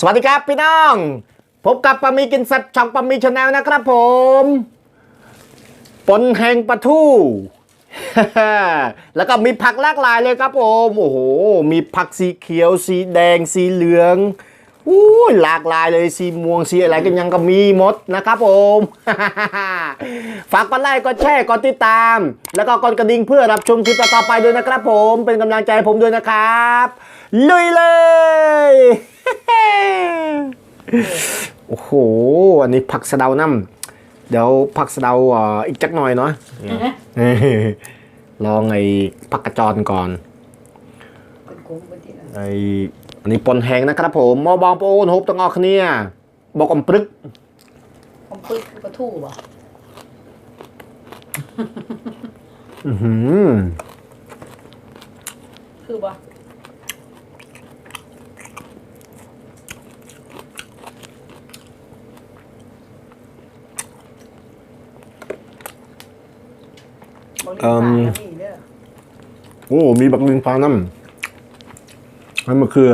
สวัสดีครับพี่น้อง พบกับปามีกินสัตว์ช่องปามีชาแนลนะครับผมปนแห่งปลาทู่แล้วก็มีผักหลากหลายเลยครับผมโอ้โห มีผักสีเขียว สีแดง สีเหลืองอู้ยหลากหลายเลยสีม่วงสีอะไรกันยังก็มีหมดนะครับผมฝากกดไลค์กดแชร์กดติดตาม แล้วก็กดกระดิ่งเพื่อรับชมคลิปต่อไปด้วยนะครับผมเป็นกำลังใจผมด้วยนะครับ ลุยเลย โอ้โห อันนี้ผักสะเดาน้ำเดี๋ยวผักสะเดาเอ่ออีกจักหน่อยเนาะลองไอ้ผักกระจรก่อนเป็นกุ้งเป็นที่นั่นไอ้อันนี้ปนแหงนะครับผมมอบองโปนฮบต้องออกเนี่ยบอกอมปรึกผมปึ๊กคือปลาทูบ่อื้อหือคือบ่ บริการมีเด้อโอ้ มีบักลินฟ้าน้ำให้มะเขือ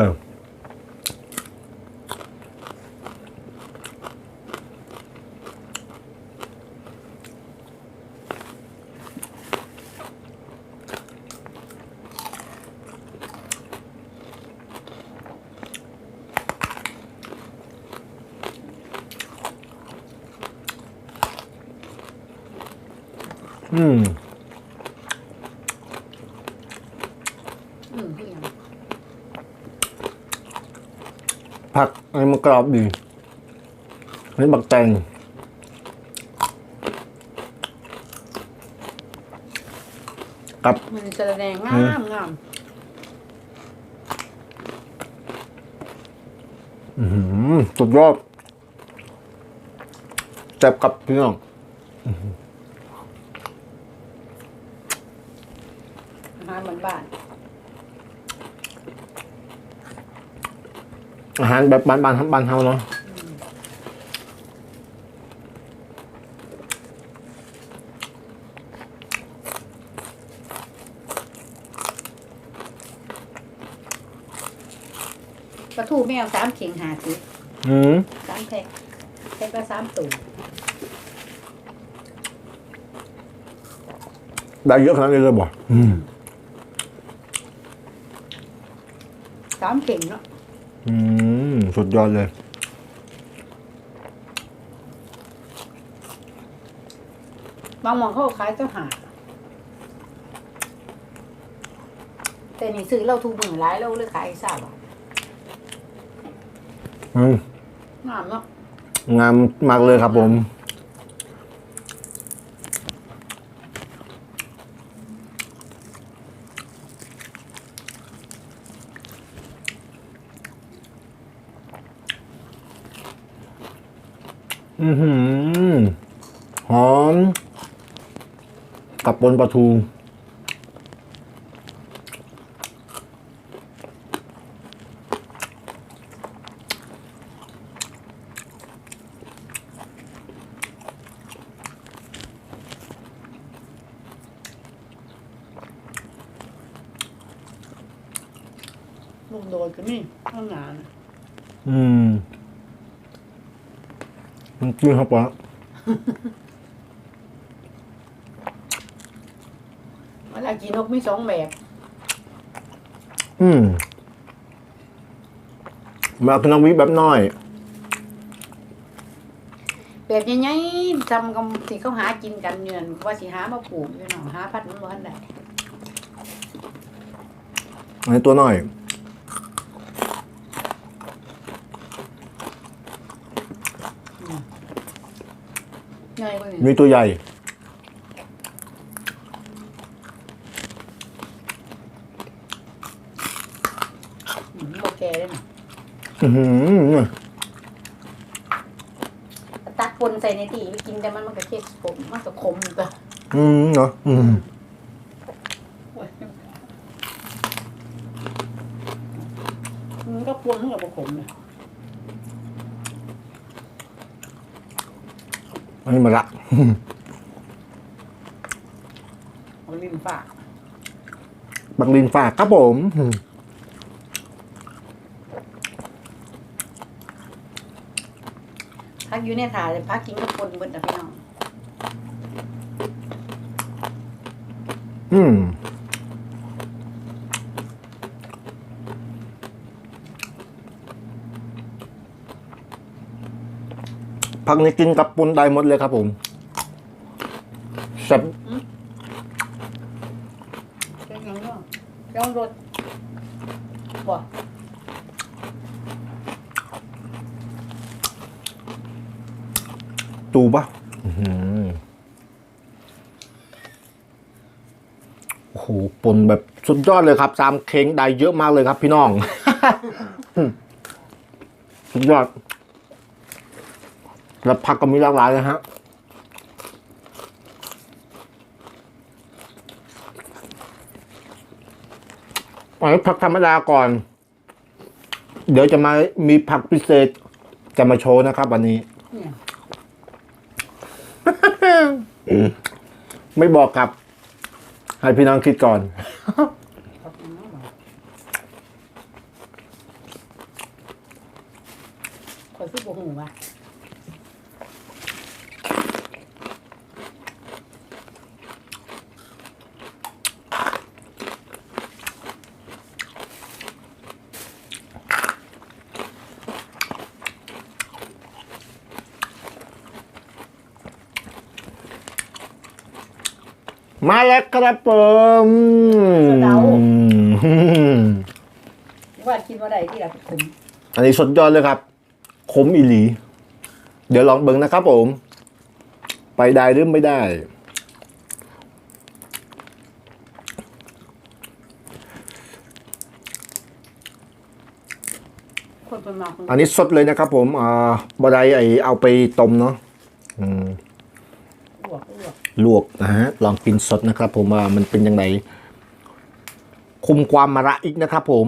อืม อืมคือหยัง ผักไอ้มันกรอบดีเห็นบักแตงกับมันจะแสดงงามงามอื้อหือสุดยอดแจ็บกับพี่น้องอาหารเหมือนบ้าน อาหารแบบบ้านๆทำบ้านเฮาเนาะปลาทูแมวสามเข่งหาสิอืมสามแพ็คแพ็คละสามตัวได้เยอะขนาดนี้เลยบ่อืมสามเข่งเนาะอืม สุดยอดเลยบางหมองเขาขายเจ้าหาแต่นี่ซื้อเราถูกมือหลายเราเลยขายทราบอะอืมงามเนาะ งามมากเลยครับผม อือหือหอมกับปนปลาทู ลูกโดดก็นี่ข้างหน้านะ อืมมั นคือครับวะเวลากินนกมีสองแบบอืมแบบพนักวิแบบน้อย แบบใหญ่ๆทำกับที่เขาหากินกันเงินว่าสิหามาปลูกอยู่เนาะหาพัดมันบ่ทันได้อันนี้ตัวน้อย ญ่กว่านี้มีตัวใหญ่อืมบ่แก่เลยนะอือหือตักปนใส่ในตีไปกินแต่มันมันก็เค็ดผมมันก็ขมอยู่ก็อืมเนาะอืมโอ้ยมันก็ปนมันก็บ่ขมนะ อันนี้มะละบังลินฝากบังลินฝากครับผมพักอยู่ในถาดยพักกินกับคนบนตะเพียงอืม ผักนี้กินกับปุนได้หมดเลยครับผมแซ่บเจ้ายังเนาะเจ้ารถบ่ตูปะอื้อหือโอ้โหปนแบบสุดยอดเลยครับสามเค้งได้เยอะมากเลยครับพี่น้อง สุดยอด แล้วผักก็มีหลากหลายนะฮะอันนี้ผักธรรมดาก่อน เดี๋ยวจะมามีผักพิเศษจะมาโชว์นะครับวันนี้เนี่ยไม่บอกครับ ให้พี่น้องคิดก่อน ขอบคุณมากบ่ขอยคือบ่ฮู้ว่า มาแล้วครับผมว่าคิดว่าได้ที่ละผมอันนี้สุดยอดเลยครับ ขมอีหลี เดี๋ยวลองเบิ่งนะครับผม ไปได้หรือไม่ได้ คนเป็นมาคนอันนี้สดเลยนะครับผมอ่าบดายไอเอาไปต้มเนาะอืมอ้วกอ้วก ลวกนะฮะลองกินสดนะครับ ผมว่ามันเป็นยังไงคุมความมาระอีกนะครับ ผม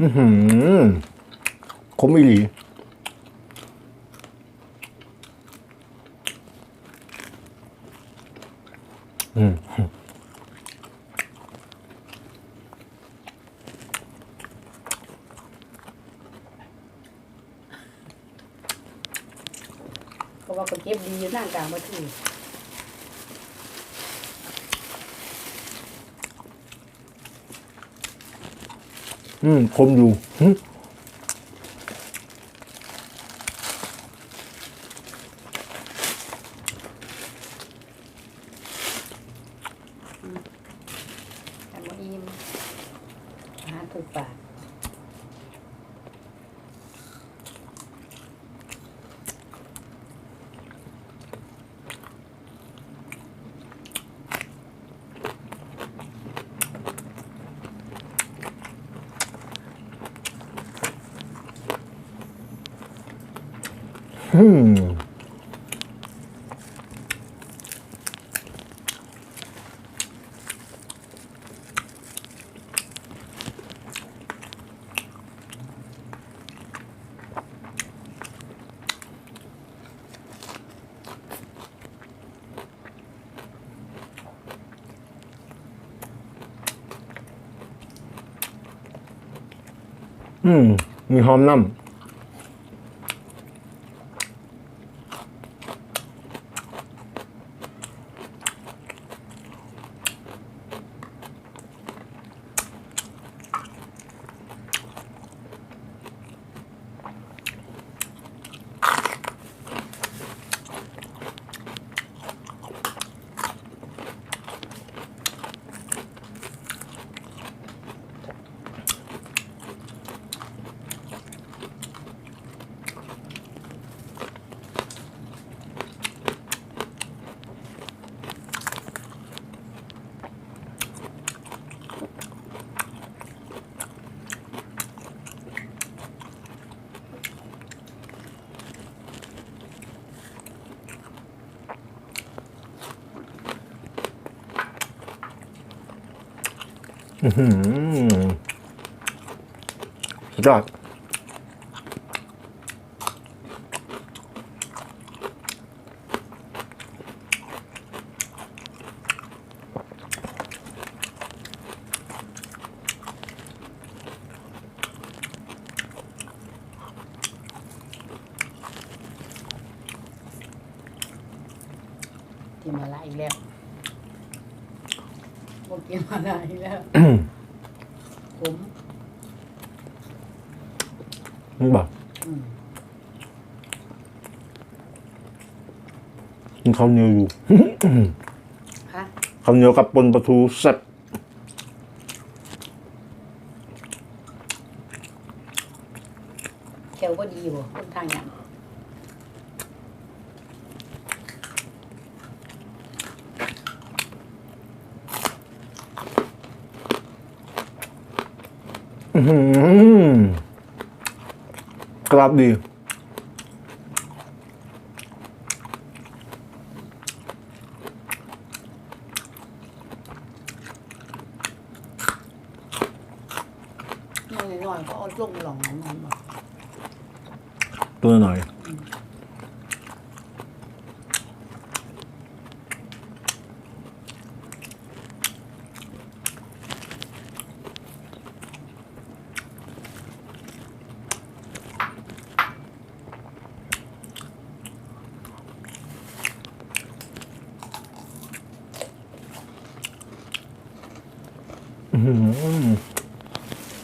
อือหือขมอีหลี อืม เพราะว่าคนเก็บดีอยู่นั่งกลางบ่ถื อืมคมอยู่หึ แต่บ่อิ่มอาหารถูกปาก อืมอืม มีหอมน้ำ สุดยอดกินมาละอีกแล้ว บ่กินมาละอีกแล้วผมนี่บอกอืมกินข้าวเหนียวอยู่ฮะข้าวเหนียวกับปนปลาทูแซ่บ แถวก็ดีบ่คนทางหยัง อื้อหือ กราบดีน้อยน้อยๆก็เอาลงหลองมันบ่ตัวหน่อย อื้อหือ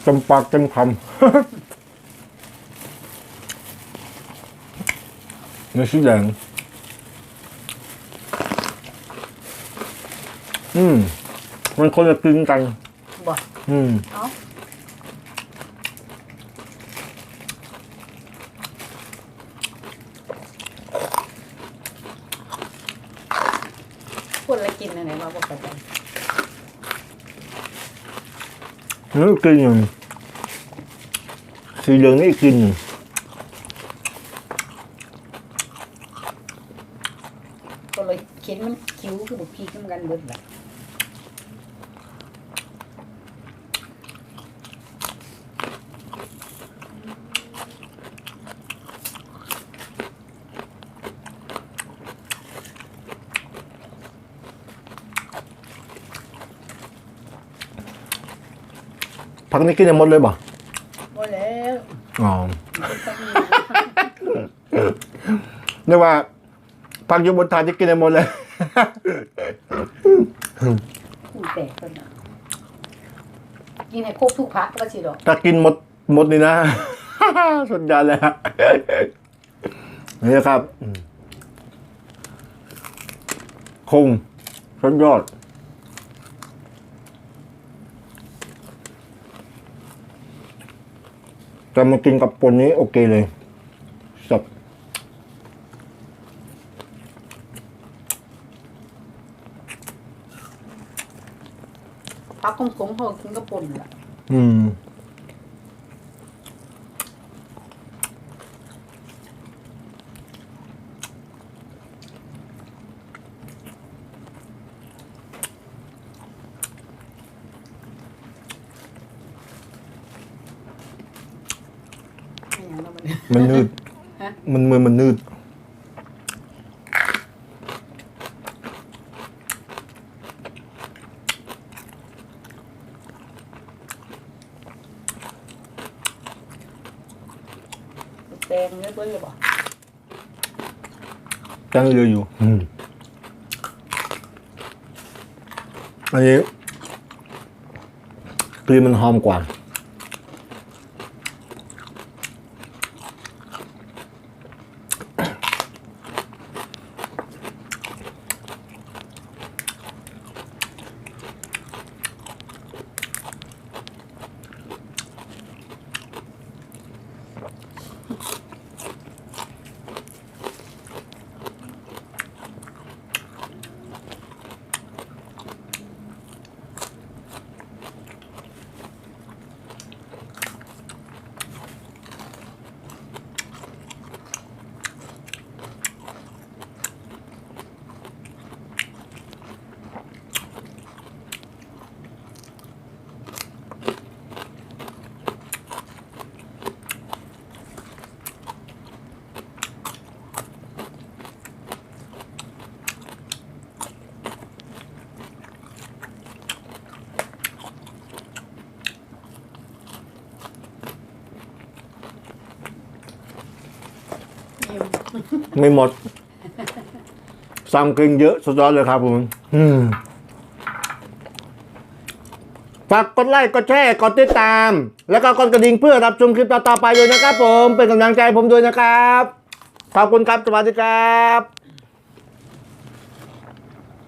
จำ ปากจำคำเนื้อสีแดงอืม มันคนละกลินกัน บ่อืม เอ้าคนละกินอันไหนมาบ่เข้าใจเนื้อกลินหนึ่ง สีเหลืองนี่อีกกลินหนึ่งก็เลยเข็นมันคิ้วคือบ่พีกนำกันเบิดล่ะพักนี้กินได้หมดเลยป่ะบ่ แล้วอ๋อมันต้องมีเรียกว่าพักอยู่บนถาดจะกินได้หมดเลยคู่แตกเพิ่นน่ะกินให้ครบทุกพักก็สิดอกถ้ากินหมดหมดนี่นะ สุดยอดเลยฮะนี่ครับอืมคงสุดยอด แต่มากินกับปนนี้โอเคเลยสับพักขมๆเฮากินกับป่นล่ะอืม ไม่หยังแล้วมันมันนืดฮะมันมือมันนืด แตงเยอะเบิ่เลยบ่ตั้งเรืออยู่อืมอันนี้กลิ่นมันหอมกว่า ไม่หมดซัมกึ่งเยอะสุดยอดเลยครับผมอืมฝากกดไลค์ กดแชร์ กดติดตาม แล้วก็กดกระดิ่งเพื่อรับชมคลิปต่อๆไปด้วยนะครับผม เป็นกำลังใจให้ผมด้วยนะครับ ขอบคุณครับ สวัสดีครับ